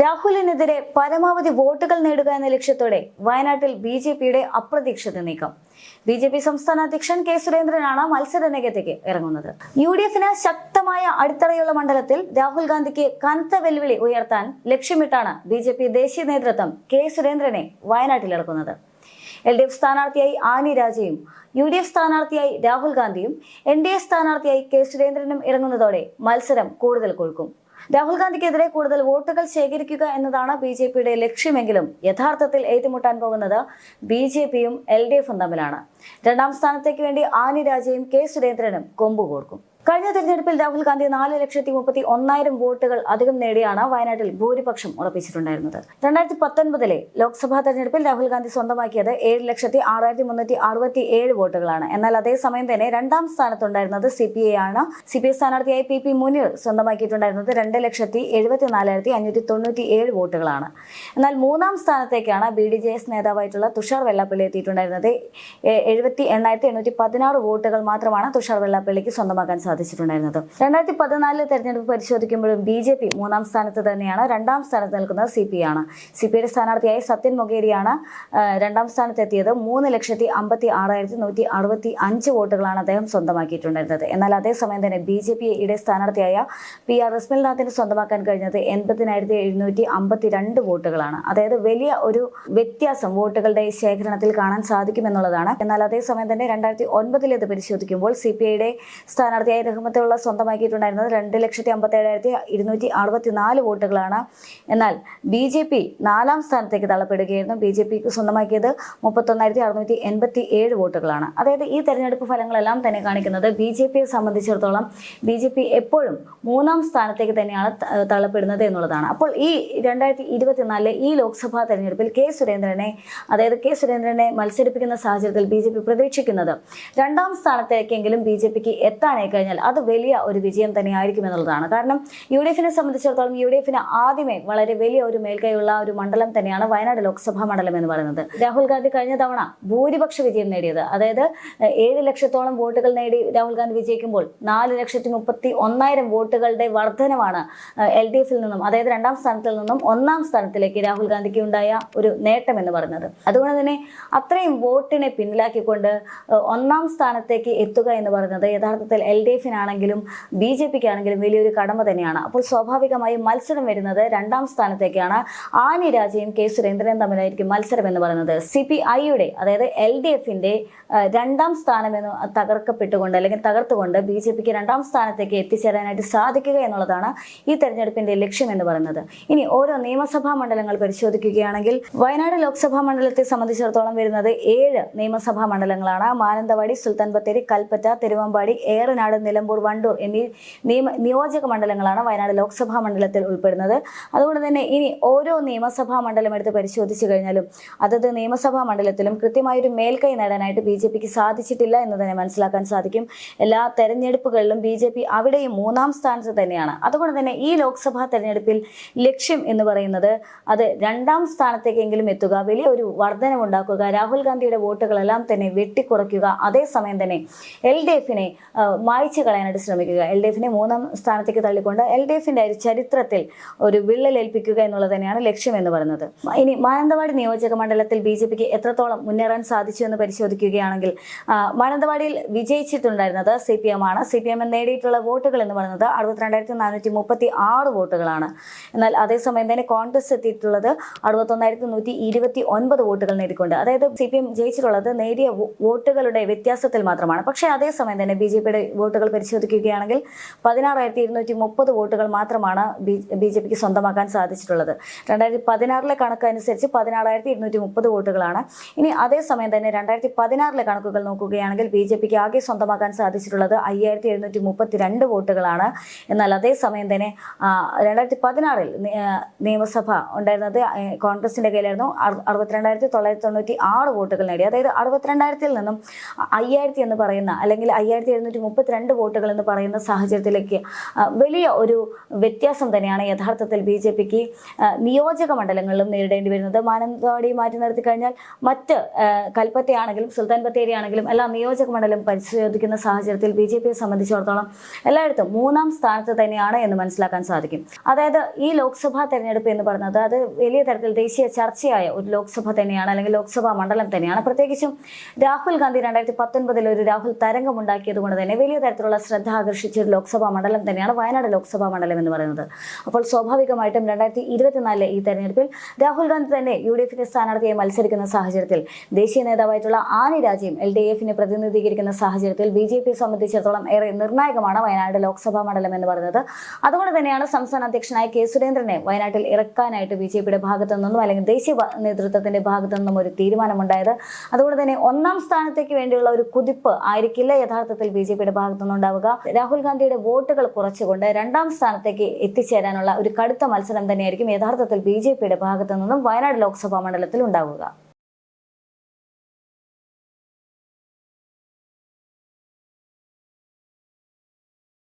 രാഹുലിനെതിരെ പരമാവധി വോട്ടുകൾ നേടുക എന്ന ലക്ഷ്യത്തോടെ വയനാട്ടിൽ ബി ജെ പിയുടെ അപ്രതീക്ഷിത നീക്കം. ബി ജെ പി സംസ്ഥാന അധ്യക്ഷൻ കെ സുരേന്ദ്രനാണ് മത്സര രംഗത്തേക്ക് ഇറങ്ങുന്നത്. യു ഡി എഫിന് ശക്തമായ അടിത്തറയുള്ള മണ്ഡലത്തിൽ രാഹുൽ ഗാന്ധിക്ക് കനത്ത വെല്ലുവിളി ഉയർത്താൻ ലക്ഷ്യമിട്ടാണ് ബി ജെ പി ദേശീയ നേതൃത്വം കെ സുരേന്ദ്രനെ വയനാട്ടിൽ ഇറക്കുന്നത്. എൽ ഡി എഫ് സ്ഥാനാർത്ഥിയായി ആനി രാജയും യു ഡി എഫ് സ്ഥാനാർത്ഥിയായി രാഹുൽ ഗാന്ധിയും എൻ ഡി എ സ്ഥാനാർത്ഥിയായി കെ സുരേന്ദ്രനും ഇറങ്ങുന്നതോടെ മത്സരം കൂടുതൽ കൊഴുക്കും. രാഹുൽ ഗാന്ധിക്കെതിരെ കൂടുതൽ വോട്ടുകൾ ശേഖരിക്കുക എന്നതാണ് ബി ജെ പിയുടെ ലക്ഷ്യമെങ്കിലും യഥാർത്ഥത്തിൽ ഏറ്റുമുട്ടാൻ പോകുന്നത് ബി ജെ പിയും എൽ ഡി എഫും തമ്മിലാണ്. രണ്ടാം സ്ഥാനത്തേക്ക് വേണ്ടി ആനി രാജയും കെ സുരേന്ദ്രനും കൊമ്പ് കോർക്കും കഴിഞ്ഞ തെരഞ്ഞെടുപ്പിൽ രാഹുൽ ഗാന്ധി നാല് ലക്ഷത്തി മുപ്പത്തി ഒന്നായിരം വോട്ടുകൾ അധികം നേടിയാണ് വയനാട്ടിൽ ഭൂരിപക്ഷം ഉറപ്പിച്ചിട്ടുണ്ടായിരുന്നത്. രണ്ടായിരത്തി പത്തൊൻപതിലെ ലോക്സഭാ തെരഞ്ഞെടുപ്പിൽ രാഹുൽ ഗാന്ധി സ്വന്തമാക്കിയത് ഏഴ് ലക്ഷത്തി ആറായിരത്തി മുന്നൂറ്റി അറുപത്തി ഏഴ് വോട്ടുകളാണ്. എന്നാൽ അതേസമയം തന്നെ രണ്ടാം സ്ഥാനത്തുണ്ടായിരുന്നത് സി പി ഐ ആണ്. സി പി ഐ സ്ഥാനാർത്ഥിയായി പി പി മുനീർ സ്വന്തമാക്കിയിട്ടുണ്ടായിരുന്നത് രണ്ട് ലക്ഷത്തി എഴുപത്തി നാലായിരത്തി അഞ്ഞൂറ്റി തൊണ്ണൂറ്റി ഏഴ് വോട്ടുകളാണ്. എന്നാൽ മൂന്നാം സ്ഥാനത്തേക്കാണ് ബി ഡി ജെ എസ് നേതാവായിട്ടുള്ള തുഷാർ വെള്ളാപ്പള്ളി എത്തിയിട്ടുണ്ടായിരുന്നത്. എഴുപത്തി എണ്ണായിരത്തി എണ്ണൂറ്റി പതിനാറ് വോട്ടുകൾ മാത്രമാണ് തുഷാർ വെള്ളാപ്പള്ളിക്ക് സ്വന്തമാക്കാൻ സാധിച്ചിട്ടുണ്ടായിരുന്നത്. രണ്ടായിരത്തി പതിനാലിലെ തെരഞ്ഞെടുപ്പ് പരിശോധിക്കുമ്പോഴും ബി ജെ പി മൂന്നാം സ്ഥാനത്ത് തന്നെയാണ്. രണ്ടാം സ്ഥാനത്ത് നിൽക്കുന്നത് സി പി ആണ്. സി പി ഐയുടെ സ്ഥാനാർത്ഥിയായി സത്യൻ മൊഗേരിയാണ് രണ്ടാം സ്ഥാനത്തെത്തിയത്. മൂന്ന് ലക്ഷത്തി അമ്പത്തി ആറായിരത്തി നൂറ്റി അറുപത്തി അഞ്ച് വോട്ടുകളാണ് അദ്ദേഹം സ്വന്തമാക്കിയിട്ടുണ്ടായിരുന്നത്. എന്നാൽ അതേസമയം തന്നെ ബി ജെ പിയുടെ സ്ഥാനാർത്ഥിയായ പി ആർ റസ്മിൽനാഥിന് സ്വന്തമാക്കാൻ കഴിഞ്ഞത് എൺപതിനായിരത്തി എഴുന്നൂറ്റി അമ്പത്തി രണ്ട് വോട്ടുകളാണ്. അതായത് വലിയ ഒരു വ്യത്യാസം വോട്ടുകളുടെ ശേഖരണത്തിൽ കാണാൻ സാധിക്കുമെന്നുള്ളതാണ്. എന്നാൽ അതേസമയം തന്നെ രണ്ടായിരത്തി ഒൻപതിലേത് പരിശോധിക്കുമ്പോൾ സി പി ഐയുടെ സ്ഥാനാർത്ഥിയായി റഹ്മത്തുള്ള സ്വന്തമാക്കിയിട്ടുണ്ടായിരുന്നത് രണ്ട് ലക്ഷത്തി അമ്പത്തി ഏഴായിരത്തി ഇരുന്നൂറ്റി അറുപത്തി നാല് വോട്ടുകളാണ്. എന്നാൽ ബി ജെ പി നാലാം സ്ഥാനത്തേക്ക് തള്ളപ്പെടുകയായിരുന്നു. ബി ജെ പിക്ക് സ്വന്തമാക്കിയത് മുപ്പത്തൊന്നായിരത്തി അറുന്നൂറ്റി എൺപത്തി ഏഴ് വോട്ടുകളാണ്. അതായത് ഈ തെരഞ്ഞെടുപ്പ് ഫലങ്ങളെല്ലാം തന്നെ കാണിക്കുന്നത് ബി ജെ പിയെ സംബന്ധിച്ചിടത്തോളം ബി ജെ പി എപ്പോഴും മൂന്നാം സ്ഥാനത്തേക്ക് തന്നെയാണ് തള്ളപ്പെടുന്നത് എന്നുള്ളതാണ്. അപ്പോൾ ഈ രണ്ടായിരത്തി ഇരുപത്തിനാലിലെ ഈ ലോക്സഭാ തെരഞ്ഞെടുപ്പിൽ കെ സുരേന്ദ്രനെ അതായത് കെ സുരേന്ദ്രനെ മത്സരിപ്പിക്കുന്ന സാഹചര്യത്തിൽ ബി ജെ പി പ്രതീക്ഷിക്കുന്നത് രണ്ടാം സ്ഥാനത്തേക്കെങ്കിലും ബി ജെ പിക്ക് എത്താനായി കഴിഞ്ഞാൽ അത് വലിയ ഒരു വിജയം തന്നെയായിരിക്കും എന്നുള്ളതാണ്. കാരണം യു ഡി എഫിനെ സംബന്ധിച്ചിടത്തോളം യു ഡി എഫിന് ആദ്യമേ വളരെ വലിയ ഒരു മേൽക്കൈയുള്ള ഒരു മണ്ഡലം തന്നെയാണ് വയനാട് ലോക്സഭാ മണ്ഡലം എന്ന് പറയുന്നത്. രാഹുൽ ഗാന്ധി കഴിഞ്ഞ തവണ ഭൂരിപക്ഷ വിജയം നേടിയത്. അതായത് ഏഴ് ലക്ഷത്തോളം വോട്ടുകൾ നേടി രാഹുൽ ഗാന്ധി വിജയിക്കുമ്പോൾ നാല് ലക്ഷത്തി മുപ്പത്തി ഒന്നായിരം വോട്ടുകളുടെ വർധനമാണ് എൽ ഡി എഫിൽ നിന്നും അതായത് രണ്ടാം സ്ഥാനത്തിൽ നിന്നും ഒന്നാം സ്ഥാനത്തിലേക്ക് രാഹുൽ ഗാന്ധിക്ക് ഉണ്ടായ ഒരു നേട്ടം എന്ന് പറയുന്നത്. അതുകൊണ്ട് തന്നെ അത്രയും വോട്ടിനെ പിന്നിലാക്കിക്കൊണ്ട് ഒന്നാം സ്ഥാനത്തേക്ക് എത്തുക എന്ന് പറയുന്നത് യഥാർത്ഥത്തിൽ എൽ ഡി എഫിനാണെങ്കിലും ബി ജെ പിക്ക് ആണെങ്കിലും വലിയൊരു കടമ തന്നെയാണ്. അപ്പോൾ സ്വാഭാവികമായും മത്സരം വരുന്നത് രണ്ടാം സ്ഥാനത്തേക്കാണ്. ആനി രാജയും കെ സുരേന്ദ്രനും തമ്മിലായിരിക്കും മത്സരം എന്ന് പറയുന്നത്. സി പി ഐയുടെ അതായത് എൽ ഡി എഫിന്റെ രണ്ടാം സ്ഥാനം എന്ന് തകർക്കപ്പെട്ടുകൊണ്ട് അല്ലെങ്കിൽ തകർത്തുകൊണ്ട് ബി ജെ പിക്ക് രണ്ടാം സ്ഥാനത്തേക്ക് എത്തിച്ചേരാനായിട്ട് സാധിക്കുക എന്നുള്ളതാണ് ഈ തെരഞ്ഞെടുപ്പിന്റെ ലക്ഷ്യം എന്ന് പറയുന്നത്. ഇനി ഓരോ നിയമസഭാ മണ്ഡലങ്ങൾ പരിശോധിക്കുകയാണെങ്കിൽ വയനാട് ലോക്സഭാ മണ്ഡലത്തെ സംബന്ധിച്ചിടത്തോളം വരുന്നത് ഏഴ് നിയമസഭാ മണ്ഡലങ്ങളാണ്. മാനന്തവാടി സുൽത്താൻ ബത്തേരി കൽപ്പറ്റ തിരുവമ്പാടി ഏറനാട് നിലമ്പൂർ വണ്ടൂർ എന്നീ നിയമ നിയോജക മണ്ഡലങ്ങളാണ് വയനാട് ലോക്സഭാ മണ്ഡലത്തിൽ ഉൾപ്പെടുന്നത്. അതുകൊണ്ട് തന്നെ ഇനി ഓരോ നിയമസഭാ മണ്ഡലം എടുത്ത് പരിശോധിച്ചു കഴിഞ്ഞാലും അതത് നിയമസഭാ മണ്ഡലത്തിലും കൃത്യമായൊരു മേൽക്കൈ നേടാനായിട്ട് ബി ജെ പിക്ക് സാധിച്ചിട്ടില്ല എന്ന് തന്നെ മനസ്സിലാക്കാൻ സാധിക്കും. എല്ലാ തെരഞ്ഞെടുപ്പുകളിലും ബി ജെ പി അവിടെയും മൂന്നാം സ്ഥാനത്ത് തന്നെയാണ്. അതുകൊണ്ട് തന്നെ ഈ ലോക്സഭാ തെരഞ്ഞെടുപ്പിൽ ലക്ഷ്യം എന്ന് പറയുന്നത് അത് രണ്ടാം സ്ഥാനത്തേക്കെങ്കിലും എത്തുക വലിയ ഒരു വർധനവുണ്ടാക്കുക രാഹുൽ ഗാന്ധിയുടെ വോട്ടുകളെല്ലാം തന്നെ വെട്ടിക്കുറയ്ക്കുക അതേസമയം തന്നെ എൽ ഡി എഫിനെ മായ്ച്ചു കളയാനായിട്ട് ശ്രമിക്കുക. എൽ ഡി എഫിനെ മൂന്നാം സ്ഥാനത്തേക്ക് തള്ളിക്കൊണ്ട് എൽ ഡി എഫിന്റെ ഒരു ചരിത്രത്തിൽ ഒരു വിള്ളലേൽപ്പിക്കുക എന്നുള്ളത് തന്നെയാണ് ലക്ഷ്യം എന്ന് പറയുന്നത്. ഇനി മാനന്തവാടി നിയോജക മണ്ഡലത്തിൽ ബി ജെ പിക്ക് എത്രത്തോളം മുന്നേറാൻ സാധിച്ചു എന്ന് പരിശോധിക്കുകയാണെങ്കിൽ മാനന്തവാടിയിൽ വിജയിച്ചിട്ടുണ്ടായിരുന്നത് സി പി എം ആണ്. സി പി എം നേടിയിട്ടുള്ള വോട്ടുകൾ എന്ന് പറയുന്നത് അറുപത്തിരണ്ടായിരത്തി നാനൂറ്റി മുപ്പത്തി ആറ് വോട്ടുകളാണ്. എന്നാൽ അതേസമയം തന്നെ കോൺഗ്രസ് എത്തിയിട്ടുള്ളത് അറുപത്തൊന്നായിരത്തി നൂറ്റി ഇരുപത്തി ഒൻപത് വോട്ടുകൾ നേടിക്കൊണ്ട്. അതായത് സി പി എം ജയിച്ചിട്ടുള്ളത് നേടിയ വോട്ടുകളുടെ വ്യത്യാസത്തിൽ മാത്രമാണ്. പക്ഷേ അതേസമയം തന്നെ ബി ജെ പിയുടെ വോട്ടുകൾ പരിശോധിക്കുകയാണെങ്കിൽ പതിനാറായിരത്തി ഇരുന്നൂറ്റി മുപ്പത് വോട്ടുകൾ മാത്രമാണ് ബി ജെ പിക്ക് സ്വന്തമാക്കാൻ സാധിച്ചിട്ടുള്ളത്. രണ്ടായിരത്തി പതിനാറിലെ കണക്ക് അനുസരിച്ച് പതിനാറായിരത്തി ഇരുന്നൂറ്റി മുപ്പത് വോട്ടുകളാണ്. ഇനി അതേസമയം തന്നെ രണ്ടായിരത്തി പതിനാറിലെ കണക്കുകൾ നോക്കുകയാണെങ്കിൽ ബി ജെ പിക്ക് ആകെ സ്വന്തമാക്കാൻ സാധിച്ചിട്ടുള്ളത് അയ്യായിരത്തി എഴുന്നൂറ്റി മുപ്പത്തി രണ്ട് വോട്ടുകളാണ് എന്നാൽ അതേസമയം തന്നെ രണ്ടായിരത്തി പതിനാറിൽ നിയമസഭ ഉണ്ടായിരുന്നത് കോൺഗ്രസിന്റെ കയ്യിലായിരുന്നു. അറു- അറുപത്തിരണ്ടായിരത്തി തൊള്ളായിരത്തി തൊണ്ണൂറ്റി ആറ് വോട്ടുകൾ നേടി. അതായത് അറുപത്തിരണ്ടായിരത്തിൽ നിന്നും അയ്യായിരത്തി എന്ന് പറയുന്ന അല്ലെങ്കിൽ അയ്യായിരത്തി എഴുന്നൂറ്റി മുപ്പത്തിരണ്ട് രണ്ട് വോട്ടുകൾ എന്ന് പറയുന്ന സാഹചര്യത്തിലേക്ക് വലിയ ഒരു വ്യത്യാസം തന്നെയാണ് യഥാർത്ഥത്തിൽ ബി ജെ പിക്ക് നിയോജക മണ്ഡലങ്ങളിലും നേരിടേണ്ടി വരുന്നത്. മാനന്തവാടി മാറ്റി നിർത്തി കഴിഞ്ഞാൽ മറ്റ് കൽപ്പത്തയാണെങ്കിലും സുൽത്താൻ ബത്തേരി ആണെങ്കിലും എല്ലാ നിയോജക മണ്ഡലം പരിശോധിക്കുന്ന സാഹചര്യത്തിൽ ബി ജെ പിയെ സംബന്ധിച്ചിടത്തോളം എല്ലായിടത്തും മൂന്നാം സ്ഥാനത്ത് തന്നെയാണ് എന്ന് മനസ്സിലാക്കാൻ സാധിക്കും. അതായത് ഈ ലോക്സഭാ തെരഞ്ഞെടുപ്പ് എന്ന് പറയുന്നത് അത് വലിയ തരത്തിൽ ദേശീയ ചർച്ചയായ ഒരു ലോക്സഭ തന്നെയാണ് അല്ലെങ്കിൽ ലോക്സഭാ മണ്ഡലം തന്നെയാണ്. പ്രത്യേകിച്ചും രാഹുൽ ഗാന്ധി രണ്ടായിരത്തി പത്തൊൻപതിൽ ഒരു രാഹുൽ തരംഗം ഉണ്ടാക്കിയത് കൊണ്ട് തന്നെ വലിയ തരത്തിലുള്ള ശ്രദ്ധ ആകർഷിച്ച ഒരു ലോക്സഭാ മണ്ഡലം തന്നെയാണ് വയനാട് ലോക്സഭാ മണ്ഡലം എന്ന് പറയുന്നത്. അപ്പോൾ സ്വാഭാവികമായിട്ടും രണ്ടായിരത്തി ഇരുപത്തിനാലിലെ ഈ തെരഞ്ഞെടുപ്പിൽ രാഹുൽ ഗാന്ധി തന്നെ യു ഡി എഫിന്റെ സ്ഥാനാർത്ഥിയായി മത്സരിക്കുന്ന സാഹചര്യത്തിൽ ദേശീയ നേതാവായിട്ടുള്ള ആനി രാജയും എൽ ഡി എഫിനെ പ്രതിനിധീകരിക്കുന്ന സാഹചര്യത്തിൽ ബി ജെ പിയെ സംബന്ധിച്ചിടത്തോളം ഏറെ നിർണായകമാണ് വയനാട് ലോക്സഭാ മണ്ഡലം എന്ന് പറയുന്നത്. അതുകൊണ്ട് തന്നെയാണ് സംസ്ഥാന അധ്യക്ഷനായ കെ സുരേന്ദ്രനെ വയനാട്ടിൽ ഇറക്കാനായിട്ട് ബി ജെ പിയുടെ ഭാഗത്തു നിന്നും അല്ലെങ്കിൽ ദേശീയ നേതൃത്വത്തിന്റെ ഭാഗത്തു നിന്നും ഒരു തീരുമാനമുണ്ടായത്. അതുകൊണ്ട് തന്നെ ഒന്നാം സ്ഥാനത്തേക്ക് വേണ്ടിയുള്ള ഒരു കുതിപ്പ് ആയിരിക്കില്ല യഥാർത്ഥത്തിൽ ബി ജെ പിയുടെ ഭാഗത്തു നിന്നുണ്ടാവുക രാഹുൽ ഗാന്ധിയുടെ വോട്ടുകൾ കുറച്ചുകൊണ്ട് രണ്ടാം സ്ഥാനത്തേക്ക് എത്തിച്ചേരാനുള്ള ഒരു കടുത്ത മത്സരം തന്നെയായിരിക്കും യഥാർത്ഥത്തിൽ ബി ഭാഗത്തു നിന്നും വയനാട് ലോക്സഭാ മണ്ഡലത്തിൽ ഉണ്ടാവുക.